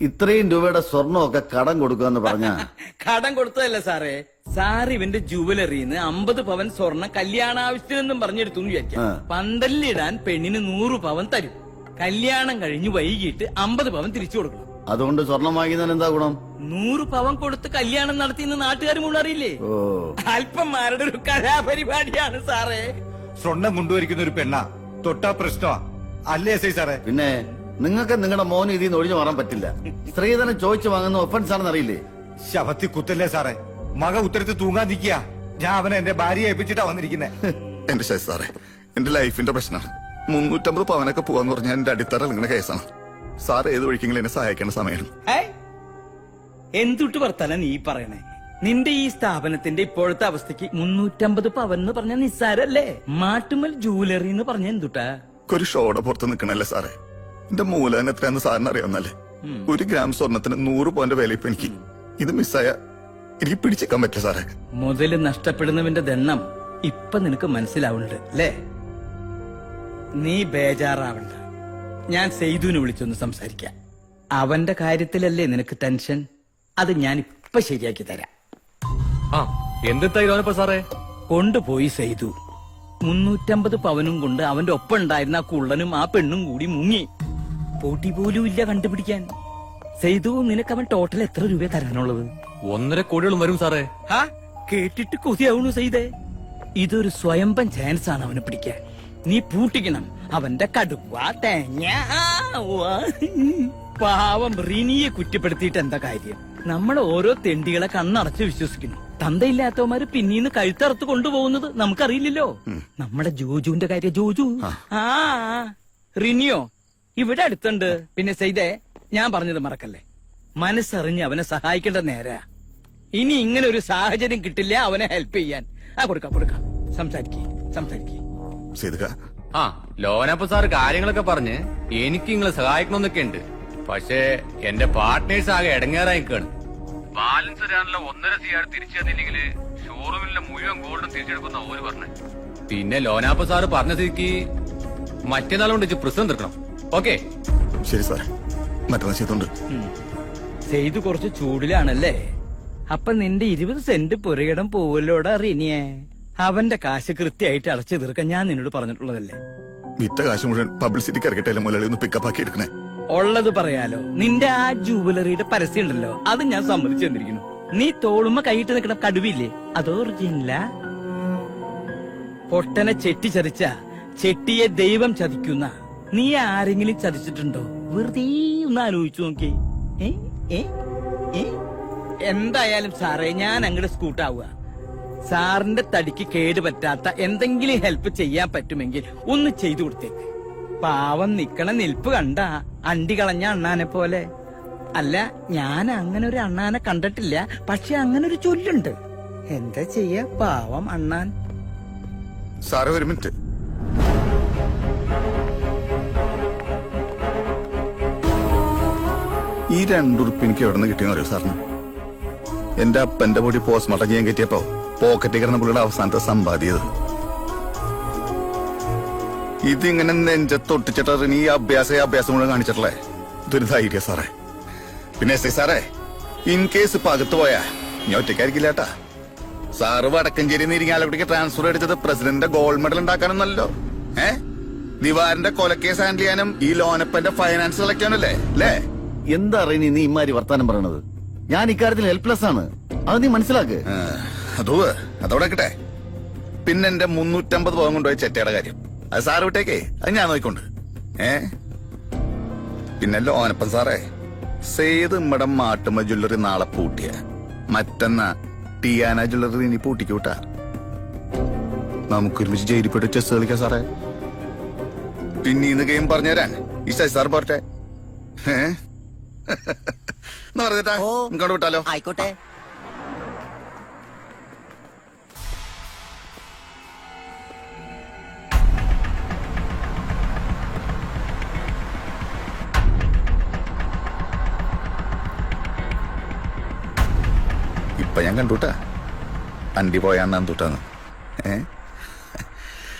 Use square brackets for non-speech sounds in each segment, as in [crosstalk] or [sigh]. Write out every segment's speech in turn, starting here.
ഇത്രയും രൂപയുടെ സ്വർണമൊക്കെ കടം കൊടുക്കുക കൊടുക്കാന്ന് പറഞ്ഞ? [laughs] കടം കൊടുത്തതല്ല സാറേ. സാർ ഇവന്റെ ജുവലറിന്ന് അമ്പത് പവൻ സ്വർണം കല്യാണാവശ്യത്തിനെന്നും പറഞ്ഞെടുത്തു എന്ന് വിചാരിക്കാം. ആ. പന്തലിലിടാൻ പെണ്ണിന് നൂറ് പവൻ തരും. കല്യാണം കഴിഞ്ഞ് വൈകിട്ട് അമ്പത് പവൻ തിരിച്ചു കൊടുക്കണം. അതുകൊണ്ട് സ്വർണം വാങ്ങിയതിന് എന്താ ഗുണം? നൂറ് പവൻ കൊടുത്ത് കല്യാണം നടത്തിയെന്ന് നാട്ടുകാർ മുഴുവൻ അറിയില്ലേ? ഓ. അല്പന്മാരുടെ ഒരു കലാപരിപാടിയാണ് സാറേ. സ്വർണം കൊണ്ടുവരിക്കുന്ന ഒരു പെണ്ണ. തൊട്ടാ പ്രശ്നമാ. അല്ലേ സൈ സാറേ? പിന്നെ? നിങ്ങൾക്ക് നിങ്ങളുടെ മോന് ഇതിൽ നിന്ന് ഒഴിഞ്ഞു മാറാൻ പറ്റില്ല. സ്ത്രീധനം ചോദിച്ചു വാങ്ങുന്ന ഒഫൻസ് ആണെന്ന് അറിയില്ലേ? ശവത്തി കുത്തല്ലേ സാറേ? മക ഉത്തരത്തിൽ തൂങ്ങാൻ നിൽക്കുക. ഞാൻ അവനെ എന്റെ ഭാര്യയെ ഏൽപ്പിച്ചിട്ടാ വന്നിരിക്കുന്നത് [laughs] എന്റെ ശരി സാറേ എന്റെ ലൈഫിന്റെ പ്രശ്നമാണ്. മുന്നൂറ്റമ്പത് പവനൊക്കെ പോവാന്ന് പറഞ്ഞാൽ എന്റെ അടിത്തറ നിങ്ങളുടെ കേസാണ്. സാർ ഏത് വഴിക്കെങ്കിലും എന്നെ സഹായിക്കേണ്ട സമയമാണ്? എന്തുട്ട് വർത്താന നീ പറയണേ? നിന്റെ ഈ സ്ഥാപനത്തിന്റെ ഇപ്പോഴത്തെ അവസ്ഥക്ക് മുന്നൂറ്റമ്പത് പവൻ എന്ന് പറഞ്ഞ നിസ്സാരല്ലേ? മാട്ടുമൽ ജൂവലറി എന്ന് പറഞ്ഞ എന്തുട്ടാ? ഒരു ഷോടെ പുറത്ത് നിൽക്കണല്ലേ സാറേ? എന്റെ മൂലധനം എത്രയാന്ന് സാറിന് അറിയാവുന്നല്ലേ ഒരു ഗ്രാം സ്വർണത്തിന് നൂറ് പോയിന്റ് വില ഇപ്പൊ എനിക്ക്. ഇത് മിസ്സായ എനിക്ക് പിടിച്ചേക്കാൻ പറ്റില്ല സാറേ. മുതൽ നഷ്ടപ്പെടുന്നവന്റെ ദണ്ണം ഇപ്പൊ നിനക്ക് മനസ്സിലാവുന്നുണ്ട് അല്ലേ? നീ ബേജാറാവണ്ട. ഞാൻ സെയ്തുവിനെ വിളിച്ചൊന്ന് സംസാരിക്കാം. അവന്റെ കാര്യത്തിലല്ലേ നിനക്ക് ടെൻഷൻ? അത് ഞാൻ ഇപ്പൊ ശരിയാക്കി തരാം. ആ എന്തെത്തായിപ്പോ സാറേ? കൊണ്ടുപോയി സെയ്തു. മുന്നൂറ്റമ്പത് പവനും കൊണ്ട് അവന്റെ ഒപ്പം ഉണ്ടായിരുന്ന ആ കുള്ളനും ആ പെണ്ണും കൂടി മുങ്ങി. പോട്ടി പോലും ഇല്ല കണ്ടുപിടിക്കാൻ. സെയ്തു നിനക്ക് അവൻ ടോട്ടൽ എത്ര രൂപ തരാനുള്ളത്? ഒന്നര കോടിയോളം വരും സാറേ. ഹാ? കേട്ടിട്ട് കൊതിയാവുന്നു സെയ്തേ ഇതൊരു സ്വയംഭം ചാൻസ് ആണ് അവനെ പിടിക്കാൻ. നീ പൂട്ടിക്കണം. അവന്റെ കടുവ തേങ്ങ പാവം റിനിയെ കുറ്റപ്പെടുത്തിയിട്ട് എന്താ കാര്യം? നമ്മൾ ഓരോ തെണ്ടികളെ കണ്ണടച്ച് വിശ്വസിക്കുന്നു. തന്തയില്ലാത്തവന്മാര് പിന്നീന്ന് കഴുത്തറുത്ത് കൊണ്ടുപോകുന്നത് നമുക്കറിയില്ലല്ലോ. നമ്മുടെ ജോജുവിന്റെ കാര്യം ജോജു. ആ. റിനിയോ ഇവിടെ അടുത്തുണ്ട്. പിന്നെ സെയ്തേ ഞാൻ പറഞ്ഞത് മറക്കല്ലേ? മനസ്സറിഞ്ഞ് അവനെ സഹായിക്കേണ്ട നേരാ. ഇനി ഇങ്ങനെ ഒരു സാഹചര്യം കിട്ടില്ല അവനെ ഹെൽപ്പ് ചെയ്യാൻ. ആ കൊടുക്ക കൊടുക്ക. സംസാരിക്കേ സംസാരിക്കേ. സേതുക ആ ലോനപ്പ സാർ കാര്യങ്ങളൊക്കെ പറഞ്ഞ് എനിക്ക് നിങ്ങളെ സഹായിക്കണമെന്നൊക്കെ ഉണ്ട്. പക്ഷേ എന്റെ പാർട്ട്നേഴ്സ് ആകെ ഇടങ്ങേറായിക്കാണ് ബാലൻസ് തരാനുള്ള ഒന്നര സിയാർ തിരിച്ചു തന്നില്ലെങ്കിൽ ഷോറൂമിലെ മുഴുവൻ ഗോൾഡും തിരിച്ചെടുക്കുന്ന ഓര് പറഞ്ഞു. പിന്നെ ലോനാപ്പ സാറ് പറഞ്ഞ സ്ഥിതിക്ക് മറ്റന്നാളുകൊണ്ട് പ്രശ്നം തീർക്കണം ഓക്കെ. ശരി സാർ മറ്റന്നാ ചെയ്തുണ്ട് ചെയ്തു കുറച്ച് ചൂടിലാണല്ലേ? അപ്പൊ നിന്റെ ഇരുപത് സെന്റ് പുരയിടം പോവല്ലോടാ റിനിയെ? അവന്റെ കാശ് കൃത്യമായിട്ട് അടച്ചു തീർക്കാൻ ഞാൻ നിന്നോട് പറഞ്ഞിട്ടുള്ളതല്ലേ? വിറ്റ കാശ് മുഴുവൻ പബ്ലിസിറ്റിക്ക് ഇറക്കട്ടെ മുതലാളി ഒന്ന് പിക്കപ്പ് ആക്കി എടുക്കണേ? ഉള്ളത് പറയാലോ. നിന്റെ ആ ജൂവലറിയുടെ പരസ്യം ഉണ്ടല്ലോ അത് ഞാൻ സമ്മതിച്ചു തന്നിരിക്കുന്നു. നീ തോളുമ്മ കൈയിട്ട് നിൽക്കണ കടുവില്ലേ? അതോ ഒറിജിനല? പൊട്ടനെ ചെട്ടി ചതിച്ച ചെട്ടിയെ ദൈവം ചതിക്കുന്ന നീ ആരെങ്കിലും ചതിച്ചിട്ടുണ്ടോ? വെറുതെ ഒന്ന് ആലോചിച്ചു നോക്കി? എന്തായാലും സാറേ ഞാൻ അങ്ങോട്ട് സ്കൂട്ടാവുക. സാറിന്റെ തടിക്ക് കേട് പറ്റാത്ത എന്തെങ്കിലും ഹെൽപ്പ് ചെയ്യാൻ പറ്റുമെങ്കിൽ ഒന്ന് ചെയ്തു കൊടുത്തേക്ക്. പാവം നിക്കണ നിൽപ്പ് കണ്ട അണ്ടി കളഞ്ഞ അണ്ണാനെ പോലെ. അല്ല ഞാൻ അങ്ങനെ ഒരു അണ്ണാനെ കണ്ടിട്ടില്ല പക്ഷെ അങ്ങനെ ഒരു ചൊല്ലുണ്ട്. എന്താ ചെയ്യ പാവം അണ്ണാൻ? സാറേ ഒരു മിനിറ്റ്. ഈ രണ്ടുറുപ്പ് എനിക്ക് എവിടെ നിന്ന് കിട്ടിയെന്ന് അറിയോ സാറിന്? എന്റെ അപ്പന്റെ പൊടി പോസ്റ്റ്മോർട്ടം ചെയ്യാൻ കിട്ടിയപ്പോ പോക്കറ്റിൽ കിടന്ന പുള്ളിയുടെ അവസാനത്തെ സമ്പാദ്യത്. ഇതിങ്ങനെ നെഞ്ചത്തൊട്ടിച്ചിട്ട് ഈ അഭ്യാസം അഭ്യാസം കൂടെ ഇതൊരു ധൈര്യ സാറേ. പിന്നെ എസ് ഐ സാറേ ഇൻ കേസ് ഇപ്പൊ അകത്ത് പോയാ ഞാൻ ഒറ്റയ്ക്കായിരിക്കില്ലാട്ടാ സാറ് വടക്കഞ്ചേരി ഇരിങ്ങാലക്കുടിക്ക് ട്രാൻസ്ഫർ എടുത്തത് പ്രസിഡന്റിന്റെ ഗോൾഡ് മെഡൽ ഉണ്ടാക്കാനൊന്നല്ലോ. ഏ? ദിവാറിന്റെ കൊലക്കേസ് ഹാൻഡിൽ ചെയ്യാനും ഈ ലോനപ്പന്റെ ഫൈനാൻസ് കളക്കാനും അല്ലേ അല്ലേ? എന്താ അറിയണി നീ ഇമാരി വർത്താനം പറയണത്? ഞാൻ ഇക്കാര്യത്തിൽ ഹെൽപ്ലെസ് ആണ്. അത് നീ മനസ്സിലാക്ക്. അതോ അതവിടെ കിട്ടെ പിന്നെ എന്റെ മുന്നൂറ്റമ്പത് പവൻ കൊണ്ടുപോയ ചെറ്റയുടെ കാര്യം. അത് സാറ് വിട്ടേക്കേ. അത് ഞാൻ നോക്കിക്കൊണ്ട്. ഏ? പിന്നല്ലോ ഓനപ്പൻ സാറേ. സേത് ഇമ്മടെ മാട്ടുമ ജ്വല്ലറി നാളെ പൂട്ടിയ. മറ്റന്ന ടിയാന ജ്വല്ലറി ഇനി പൂട്ടിക്കൂട്ടാ നമുക്കൊരുമിച്ച് ജയിലിൽ പോയിട്ട് ചെസ് കളിക്കാം സാറേ. പിന്നെ ഇന്ന് ഗെയിം പറഞ്ഞുതരാൻ. ഈ സാർ പോരട്ടെ. ഏ? എന്നാ പറഞ്ഞേട്ടാ ഇങ്ങോട്ട് വിട്ടാലോ? ആയിക്കോട്ടെ. ഇപ്പൊ ഞാൻ കണ്ടുട്ടാ. അണ്ടി പോയാന്നാ തൊട്ടാന്ന്. ഏ?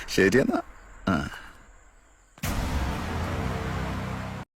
ശരിയെന്നാ ആ.